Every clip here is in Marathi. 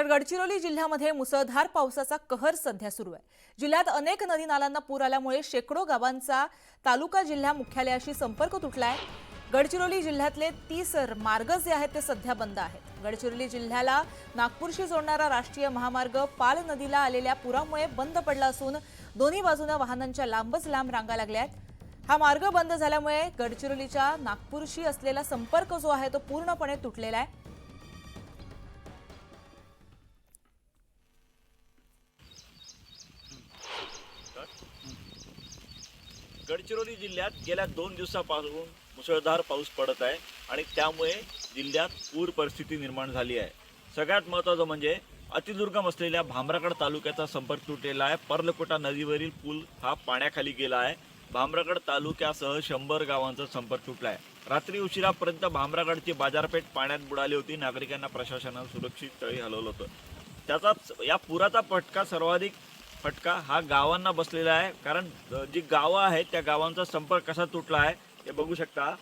तर गडचिरोली जिल्ह्यामध्ये मुसळधार पावसाचा कहर सध्या सुरू आहे. जिल्ह्यात अनेक नदी नाल्यांना पूर आल्यामुळे शेकडो गावांचा तालुका जिल्हा मुख्यालयाशी संपर्क तुटला आहे गडचिरोली जिल्ह्यातले तीस मार्ग जे आहेत ते सध्या बंद आहेत. गडचिरोली जिल्ह्याला नागपूरशी जोडणारा राष्ट्रीय महामार्ग पाल नदीला आलेल्या पुरामुळे बंद पडला असून दोन्ही बाजूनं वाहनांच्या लांबच लांब रांगा लागल्या आहेत. हा मार्ग बंद झाल्यामुळे गडचिरोलीच्या नागपूरशी असलेला संपर्क जो आहे तो पूर्णपणे तुटलेला आहे. गडचिरोली जिल्ह्यात गेल्या दोन दिवसापासून मुसळधार पाऊस पडत आहे आणि त्यामुळे जिल्ह्यात पूर परिस्थिती निर्माण झाली आहे. सगळ्यात महत्त्वाचं म्हणजे अतिदुर्गम असलेल्या भामरागड तालुक्याचा संपर्क तुटलेला आहे. पर्लकोटा नदीवरील पूल हा पाण्याखाली गेला आहे. भामरागड तालुक्यासह शंभर गावांचा संपर्क तुटला आहे रात्री उशिरापर्यंत भामरागडची बाजारपेठ पाण्यात बुडाली होती. नागरिकांना प्रशासनानं सुरक्षित तळी हलवलं होतं. त्याचाच या पुराचा फटका सर्वाधिक फटका हा गावांना बसलेला आहे. कारण जी गावं आहेत त्या गावांचा संपर्क कसा तुटला आहे हे बघू शकता.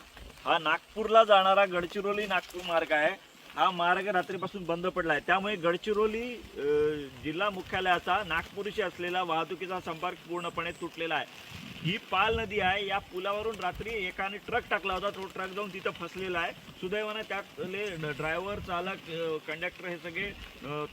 हा नागपूरला जाणारा गडचिरोली नागपूर मार्ग आहे. हा मार्ग रात्रीपासून बंद पडला आहे त्यामुळे गडचिरोली जिल्हा मुख्यालयाचा नागपूरशी असलेला वाहतुकीचा संपर्क पूर्णपणे तुटलेला आहे. ही पाल नदी आहे. या पुलावरून रात्री एकाने ट्रक टाकला होता. तो ट्रक जाऊन तिथं फसलेला आहे. सुदैवाने त्यातले ड्रायव्हर चालक कंडक्टर हे सगळे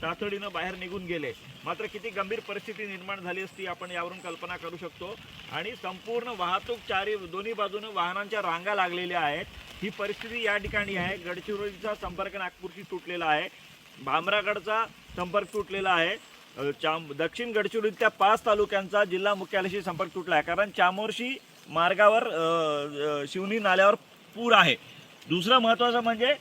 तातडीनं बाहेर निघून गेले. मात्र किती गंभीर परिस्थिती निर्माण झाली असती आपण यावरून कल्पना करू शकतो. आणि संपूर्ण वाहतूक चारी दोन्ही बाजूनं वाहनांच्या रांगा लागलेल्या आहेत. ही परिस्थिती या ठिकाणी आहे. गडचिरोलीचा संपर्क नागपूरशी तुटलेला आहे. भामरागडचा संपर्क तुटलेला आहे. चाम दक्षिण गडचिरोलीतल्या पाच तालुक्यांचा जिल्हा मुख्यालयाशी संपर्क तुटला आहे. कारण चामोर्शी मार्गावर शिवनी नाल्यावर पूर आहे. दुसरं महत्त्वाचं म्हणजे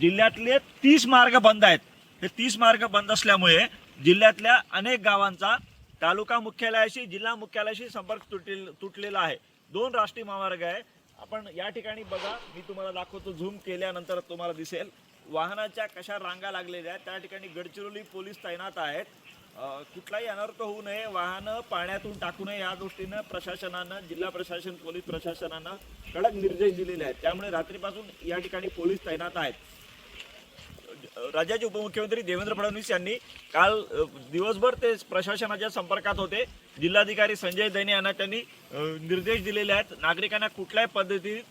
जिल्ह्यातले तीस मार्ग बंद आहेत. हे तीस मार्ग बंद असल्यामुळे जिल्ह्यातल्या अनेक गावांचा तालुका मुख्यालयाशी जिल्हा मुख्यालयाशी संपर्क तुटले तुटलेला आहे. दोन राष्ट्रीय महामार्ग आहे. आपण या ठिकाणी बघा मी तुम्हाला दाखवतो झूम केल्यानंतर तुम्हाला दिसेल. वाहनाच्या कशा रांगा लागलेल्या आहेत त्या ठिकाणी गडचिरोली पोलीस तैनात आहेत. कुठलाही अनर्थ होऊ नये वाहनं पाण्यातून टाकू नये या दृष्टीनं प्रशासनानं जिल्हा प्रशासन पोलीस प्रशासनानं कडक निर्देश दिलेले आहेत. त्यामुळे रात्रीपासून या ठिकाणी पोलीस तैनात आहेत. राज्याचे उपमुख्यमंत्री देवेंद्र फडणवीस यांनी काल दिवसभर ते प्रशासनाच्या संपर्कात होते. जिल्हाधिकारी संजय दैने यांना त्यांनी निर्देश दिलेले आहेत. नागरिकांना कुठल्याही पद्धतीत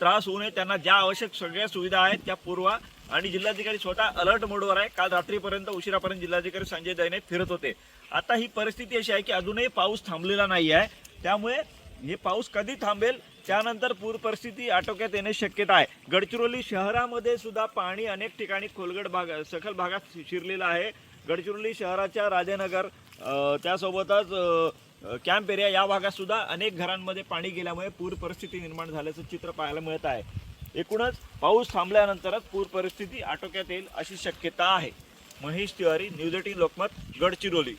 त्रास होऊ नये. त्यांना ज्या आवश्यक सगळ्या सुविधा आहेत त्या पुरवा. आणि जिल्हाधिकारी स्वतः अलर्ट मोडवर आहे. काल रात्रीपर्यंत उशिरापर्यंत जिल्हाधिकारी संजय दैने फिरत होते. आता ही परिस्थिती अशी आहे की अजूनही पाऊस थांबलेला नाही आहे त्यामुळे हे पाऊस कधी थांबेल? त्यानंतर पूर परिस्थिती आटोक्यात येणे शक्यता आहे. गडचिरोली शहरामध्ये सुद्धा पाणी अनेक ठिकाणी खोलगड भाग सखल भागात शिरलेलं आहे. गडचिरोली शहराच्या राजेनगर त्यासोबतच कॅम्प एरिया या भागात सुद्धा अनेक घरांमध्ये पाणी गेल्यामुळे पूर परिस्थिती निर्माण झाल्याचं चित्र पाहायला मिळत आहे. एकूणच पाऊस थांबल्यानंतरच पूर परिस्थिती आटोक्यात येईल अशी शक्यता आहे. Mahesh Tiwari news eighteen Lokmat Gadchiroli.